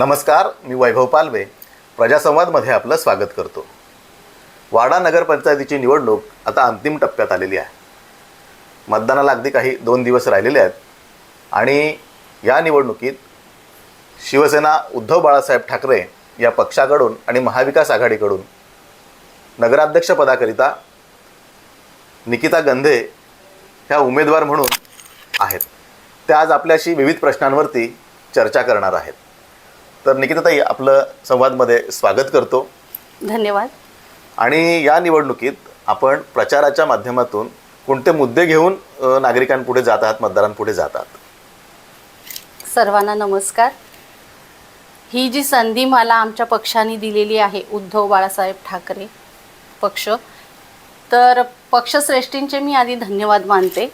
नमस्कार मी वैभव पालवे. प्रजासंवादमध्ये आपलं स्वागत करतो. वाडा नगरपंचायतीची निवडणूक आता अंतिम टप्प्यात आलेली आहे. मतदानाला अगदी काही दोन दिवस राहिलेले आहेत. आणि या निवडणुकीत शिवसेना उद्धव बाळासाहेब ठाकरे या पक्षाकडून आणि महाविकास आघाडीकडून नगराध्यक्षपदाकरिता निकिता गंधे ह्या उमेदवार म्हणून आहेत. त्या आज आपल्याशी विविध प्रश्नांवरती चर्चा करणार आहेत. तर निकिताताई आपलं संवादमध्ये स्वागत करतो. धन्यवाद. आणि या निवडणुकीत आपण प्रचाराच्या माध्यमातून कोणते मुद्दे घेऊन अ, नागरिकांपुढे जात आहात मतदारांपुढे जात आहात? सर्वांना नमस्कार. ही जी संधी मला आमच्या पक्षाने दिलेली आहे उद्धव बाळासाहेब ठाकरे पक्ष तर पक्षश्रेष्ठींचे मी आधी धन्यवाद मानते.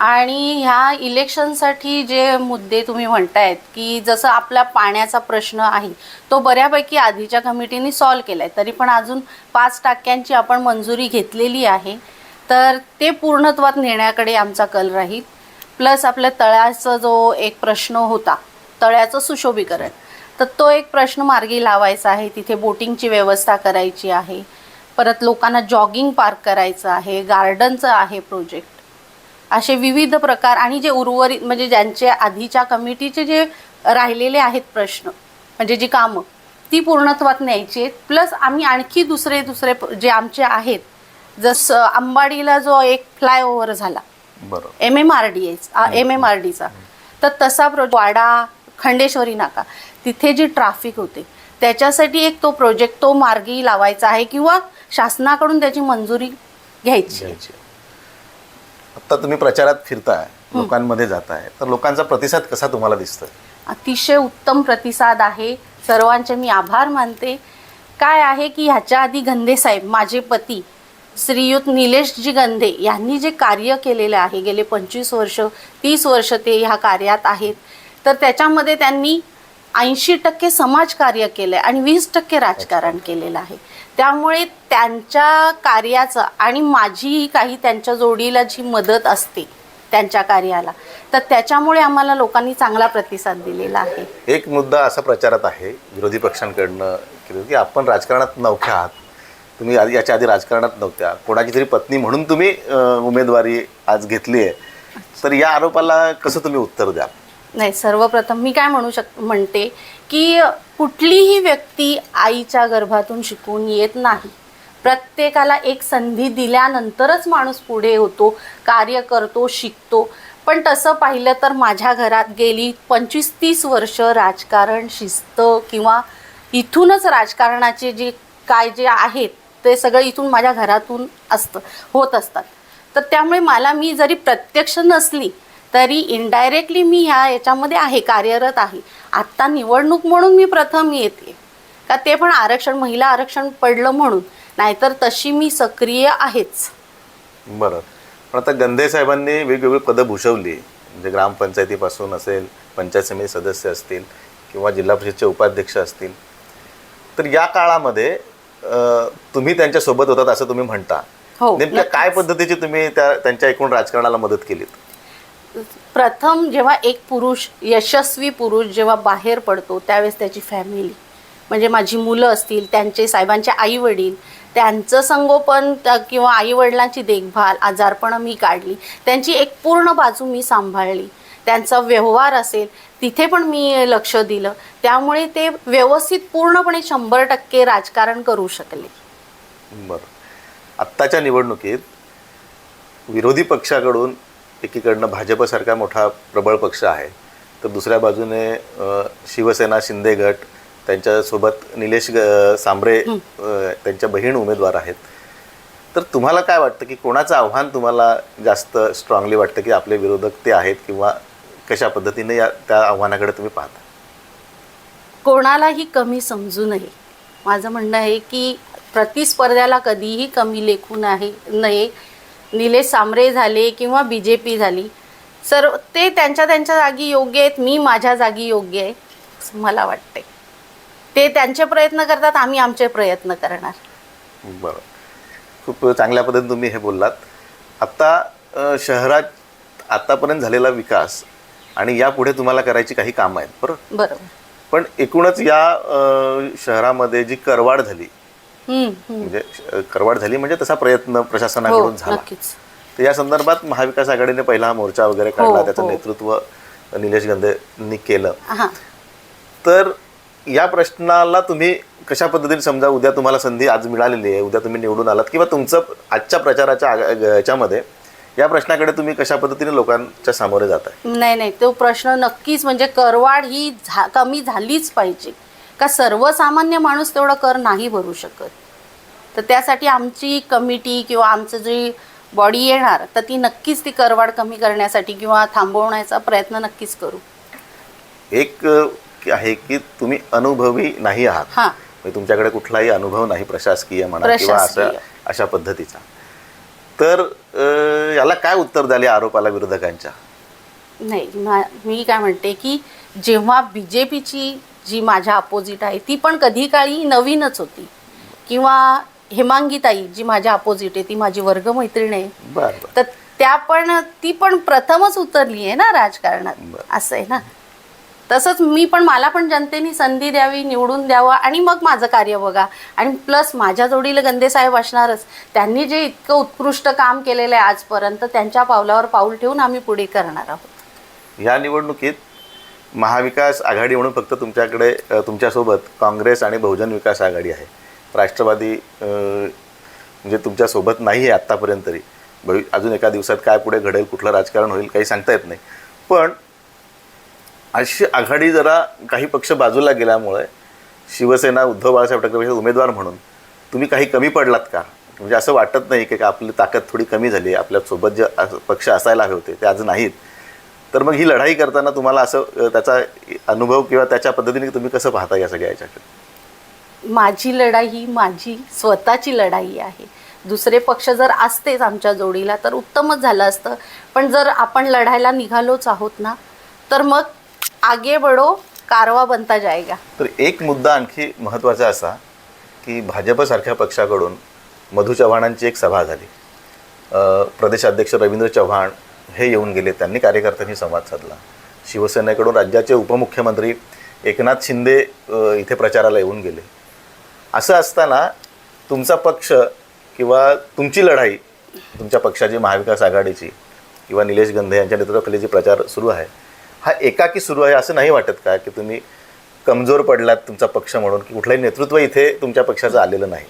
आणि ह्या इलेक्शनसाठी जे मुद्दे तुम्ही म्हणतायत की जसं आपला पाण्याचा प्रश्न आहे तो बऱ्यापैकी आधीच्या कमिटीने सॉल्व केला आहे तरी पण अजून पाच टाक्यांची आपण मंजुरी घेतलेली आहे. तर ते पूर्णत्वात नेण्याकडे आमचा कल राहील. प्लस आपल्या तळ्याचा जो एक प्रश्न होता तळ्याचं सुशोभीकरण. तर तो एक प्रश्न मार्गी लावायचा आहे. तिथे बोटिंगची व्यवस्था करायची आहे. परत लोकांना जॉगिंग पार्क करायचं आहे. गार्डनचं आहे प्रोजेक्ट. असे विविध प्रकार आणि जे उर्वरित म्हणजे ज्यांचे आधीच्या कमिटीचे जे राहिलेले आहेत प्रश्न म्हणजे जी कामं ती पूर्णत्वात न्यायची आहेत. प्लस आम्ही आणखी दुसरे दुसरे जे आमचे आहेत जसं अंबाडीला जो एक फ्लायओव्हर झाला बरोबर. M M R D M M R डीचा तर तसा प्रो वाडा खंडेश्वरी नाका तिथे जी ट्राफिक होते त्याच्यासाठी एक तो प्रोजेक्ट तो मार्गी लावायचा आहे किंवा शासनाकडून त्याची मंजुरी घ्यायची आता तुम्ही प्रचारात फिरताय लोकांमध्ये जाताय तर लोकांचा प्रतिसाद कसा तुम्हाला दिसतोय? अतिशय उत्तम प्रतिसाद आहे. सर्वांचे मी आभार मानते. काय आहे की ह्याच्या आधी गंधे साहेब माझे पती श्रीयुत निलेशजी गंधे यांनी जे कार्य केलेलं आहे गेले पंचवीस वर्ष तीस वर्ष ते ह्या कार्यात आहेत. तर त्याच्यामध्ये त्यांनी ऐंशी टक्के समाजकार्य केलं आहे आणि वीस टक्के राजकारण केलेलं आहे. त्यामुळे त्यांच्या कार्याचं आणि माझीही काही त्यांच्या जोडीला जी मदत असते त्यांच्या कार्याला तर त्याच्यामुळे आम्हाला लोकांनी चांगला प्रतिसाद दिलेला आहे. एक मुद्दा असा प्रचारात आहे विरोधी पक्षांकडनं की आपण राजकारणात नवख्या आहात. तुम्ही आधी याच्या आधी राजकारणात नव्हत्या कोणाची तरी पत्नी म्हणून तुम्ही उमेदवारी आज घेतली आहे. तर या आरोपाला कसं तुम्ही उत्तर द्या नाही सर्वप्रथम मी काय म्हणू शक म्हणते की कुठलीही व्यक्ती आईच्या गर्भातून शिकून येत नाही. प्रत्येकाला एक संधी दिल्यानंतरच माणूस पुढे होतो कार्य करतो शिकतो. पण तसं पाहिलं तर माझ्या घरात गेली पंचवीस तीस वर्ष राजकारण शिस्त किंवा इथूनच राजकारणाचे जे काय जे आहेत ते सगळं इथून माझ्या घरातून असतं होत असतात. तर त्यामुळे मला मी जरी प्रत्यक्ष नसली तरी इनडायरेक्टली मी ह्या याच्यामध्ये आहे कार्यरत आहे. आत्ता निवडणूक म्हणून मी प्रथम येते. का ते पण आरक्षण महिला आरक्षण पडलं म्हणून. नाहीतर तशी मी सक्रिय आहेच. बरं. पण आता गंधे साहेबांनी वेगवेगळी पदं भूषवली. म्हणजे ग्रामपंचायतीपासून असेल पंचायत समिती सदस्य असतील किंवा जिल्हा परिषदचे उपाध्यक्ष असतील. तर या काळामध्ये तुम्ही त्यांच्यासोबत होतात असं तुम्ही म्हणता. हो, नेमक्या. काय पद्धतीची तुम्ही त्या त्यांच्या एकूण राजकारणाला मदत केलीत? प्रथम जेव्हा एक पुरुष यशस्वी पुरुष जेव्हा बाहेर पडतो त्यावेळेस त्याची फॅमिली म्हणजे माझी मुलं असतील त्यांचे साहेबांचे आई वडील त्यांचं संगोपन त्या- किंवा आई वडिलांची देखभाल आजारपणं मी काढली. त्यांची एक पूर्ण बाजू मी सांभाळली. त्यांचा व्यवहार असेल तिथे पण मी लक्ष दिलं. त्यामुळे ते व्यवस्थित पूर्णपणे शंभर टक्के राजकारण करू शकले. बरं. आत्ताच्या निवडणुकीत विरोधी पक्षाकडून एकीकडनं भाजपसारखा मोठा प्रबळ पक्ष आहे तर दुसऱ्या बाजूने शिवसेना शिंदे गट त्यांच्यासोबत निलेश सांबरे त्यांच्या बहीण उमेदवार आहेत. तर तुम्हाला काय वाटतं की कोणाचं आव्हान तुम्हाला जास्त स्ट्रॉंगली वाटतं की आपले विरोधक ते आहेत किंवा कशा पद्धतीने या त्या आव्हानाकडे तुम्ही पाहता? कोणालाही कमी समजू नये. माझं म्हणणं आहे की प्रतिस्पर्ध्याला कधीही कमी लेखू नाही नये. निलेश सांबरे झाले किंवा बी जे पी झाली सर्व ते त्यांच्या त्यांच्या जागी योग्य आहेत मी माझ्या जागी योग्य आहे असं मला वाटते ते त्यांचे प्रयत्न करतात आम्ही आमचे प्रयत्न करणार. बरं. खूप चांगल्या पद्धतीने तुम्ही हे बोललात. आत्ता अ, शहरात आतापर्यंत झालेला विकास आणि यापुढे तुम्हाला करायची काही कामं आहेत बरोबर? बरोबर. पण एकूणच या अ, शहरामध्ये जी करवाढ झाली. म्हणजे करवाढ झाली म्हणजे तसा प्रयत्न हो प्रशासनाकडून झाला. नक्कीच. तर या संदर्भात महाविकास आघाडीने पहिला हा मोर्चा वगैरे काढला हो, त्याचं हो. नेतृत्व निलेश गंधेंनी केलं. हा. तर या प्रश्नाला तुम्ही कशा पद्धतीने समजा उद्या तुम्हाला संधी आज मिळालेली आहे उद्या तुम्ही निवडून आलात किंवा तुमचं आजच्या प्रचाराच्या याच्यामध्ये या प्रश्नाकडे तुम्ही कशा पद्धतीने लोकांच्या सामोरे जात नाही नाही. तो प्रश्न नक्कीच म्हणजे करवाढ ही झा कमी झालीच पाहिजे. का सर्वसामान्य माणूस तेवढा कर नाही भरू शकत. तर त्यासाठी आमची कमिटी किंवा आमचं जी बॉडी येणार तर ती नक्कीच ती करवाढ कमी करण्यासाठी किंवा थांबवण्याचा प्रयत्न नक्कीच करू. एक आहे की तुम्ही अनुभवी नाही आहात. हां. म्हणजे तुमच्याकडे कुठलाही अनुभव नाही प्रशासकीय म्हणा किंवा अशा. अशा पद्धतीचा. तर याला काय उत्तर द्याले आरोपाला विरोधकांच्या? नाही मा- मी काय म्हणते की जेव्हा बी जे पीची जी माझ्या अपोजिट आहे ती पण कधी काळी नवीनच होती. किंवा हेमांगीताई जी माझ्या अपोजिट आहे ती माझी वर्गमैत्रीण आहे. बरं तर त्या पण ती पण प्रथमच उतरली आहे ना राजकारणात. असं आहे ना? तसंच मी पण मला पण जनतेने संधी द्यावी निवडून द्यावं आणि मग माझं कार्य बघा. आणि प्लस माझ्या जोडीला गंदे साहेब असणारच. त्यांनी जे इतकं उत्कृष्ट काम केलेलं आहे आजपर्यंत त्यांच्या पावलावर पाऊल ठेवून आम्ही पुढे करणार आहोत. या निवडणुकीत महाविकास आघाडी म्हणून फक्त तुमच्याकडे अ, तुमच्यासोबत काँग्रेस आणि बहुजन विकास आघाडी आहे. राष्ट्रवादी म्हणजे तुमच्यासोबत नाही आहे आत्तापर्यंत तरी. भवि अजून एका दिवसात काय पुढे घडेल कुठलं राजकारण होईल काही सांगता येत नाही. पण अशी आघाडी जरा काही पक्ष बाजूला गेल्यामुळे शिवसेना उद्धव बाळासाहेब ठाकरे उमेदवार म्हणून तुम्ही काही कमी पडलात का? म्हणजे असं वाटत नाही की आपली ताकद थोडी कमी झाली आपल्यासोबत जे पक्ष असायला हवे होते ते आज नाहीत. तर मग ही लढाई करताना तुम्हाला असं त्याचा अनुभव किंवा त्याच्या पद्धतीने तुम्ही कसं पाहता या सगळ्या याच्याकडे? माझी लढाई ही माझी स्वतःची लढाई आहे. दुसरे पक्ष जर असतेच आमच्या जोडीला तर उत्तमच झालं असतं. पण जर आपण लढायला निघालोच आहोत ना तर मग आगे बडो कारवा बनता जाएगा तर एक मुद्दा आणखी महत्त्वाचा असा की भाजपसारख्या पक्षाकडून मधु चव्हाणांची एक सभा झाली. प्रदेशाध्यक्ष रवींद्र चव्हाण हे येऊन गेले त्यांनी कार्यकर्त्यांनी संवाद साधला. शिवसेनेकडून राज्याचे उपमुख्यमंत्री एकनाथ शिंदे इथे प्रचाराला येऊन गेले. असं असताना तुमचा पक्ष किंवा तुमची लढाई तुमच्या पक्षाची महाविकास आघाडीची किंवा निलेश गंधे यांच्या नेतृत्वाखाली जी प्रचार सुरू आहे. हा एकाकी सुरू आहे असं नाही वाटत का? की तुम्ही कमजोर पडलात तुमचा पक्ष म्हणून की कुठलंही नेतृत्व इथे तुमच्या पक्षाचं आलेलं नाही?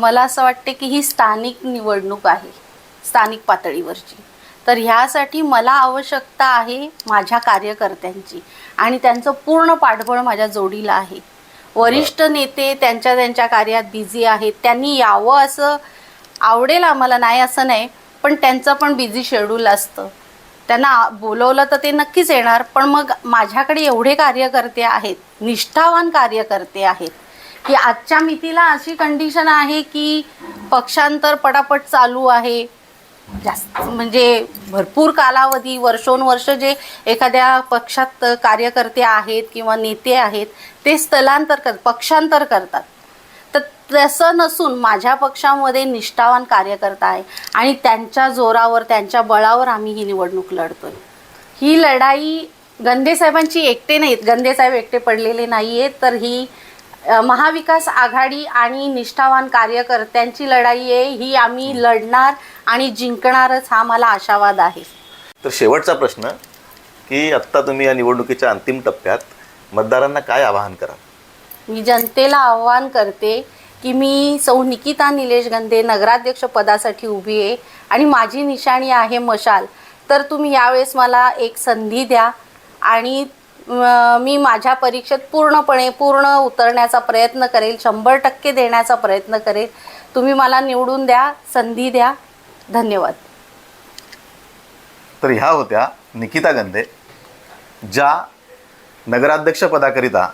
मला असं वाटते की ही स्थानिक निवडणूक आहे स्थानिक पातळीवरची. तर ह्यासाठी मला आवश्यकता आहे माझ्या कार्यकर्त्यांची आणि त्यांचं पूर्ण पाठबळ माझ्या जोडीला आहे. वरिष्ठ नेते त्यांच्या त्यांच्या कार्यात बिझी आहेत. त्यांनी यावं असं आवडेल आम्हाला नाही असं नाही पण त्यांचं पण बिझी शेड्यूल असतं. त्यांना बोलवलं तर ते नक्कीच येणार पण मग माझ्याकडे एवढे कार्यकर्ते आहेत निष्ठावान कार्यकर्ते आहेत की आजच्या मितीला अशी कंडिशन आहे की पक्षांतर पटापट चालू आहे. जास्त म्हणजे भरपूर कालावधी वर्षोनवर्ष जे एखाद्या पक्षात कार्यकर्ते आहेत किंवा नेते आहेत ते स्थलांतर कर पक्षांतर करतात. तर तसं नसून माझ्या पक्षामध्ये निष्ठावान कार्यकर्ता आहे आणि त्यांच्या जोरावर त्यांच्या बळावर आम्ही ही निवडणूक लढतोय. ही लढाई गंदे साहेबांची एकटे नाहीत. गंदे साहेब एकटे पडलेले नाही आहेत तर ही महाविकास आघाडी आणि निष्ठावान कार्यकर्त्यांची लढाई आहे ही आम्ही लढणार आणि जिंकणारच हा मला आशावाद आहे. तर शेवटचा प्रश्न की आत्ता तुम्ही या निवडणुकीच्या अंतिम टप्प्यात मतदारांना काय आवाहन कराल? मी जनतेला आव्हान करते की मी सौ निकिता निलेश गंधे नगराध्यक्ष पदासाठी उभी आहे आणि माझी निशाणी आहे मशाल. तर तुम्ही यावेळेस मला एक संधी द्या आणि मी माझ्या परीक्षेत पूर्णपणे पूर्ण उतरण्याचा प्रयत्न करेल शंभर टक्के देण्याचा प्रयत्न करेल. तुम्ही मला निवडून द्या संधी द्या. धन्यवाद. तर ह्या होत्या निकिता गंधे ज्या नगराध्यक्षपदाकरिता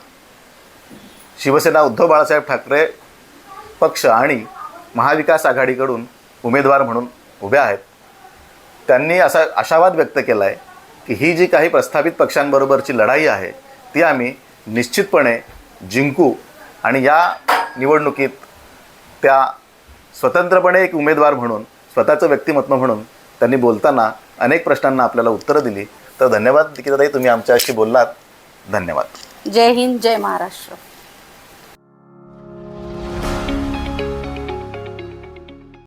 शिवसेना उद्धव बाळासाहेब ठाकरे पक्ष आणि महाविकास आघाडीकडून उमेदवार म्हणून उभ्या आहेत त्यांनी असा आशावाद व्यक्त केला आहे की ही जी काही प्रस्थापित पक्षांबरोबरची लढाई आहे ती आम्ही निश्चितपणे जिंकू आणि या निवडणुकीत त्या स्वतंत्रपणे एक उमेदवार म्हणून स्वतःचं व्यक्तिमत्व म्हणून त्यांनी बोलताना अनेक प्रश्नांना आपल्याला उत्तरं दिली. तर धन्यवाद निकिताताई तुम्ही आमच्याशी बोललात. धन्यवाद. जय हिंद जय महाराष्ट्र.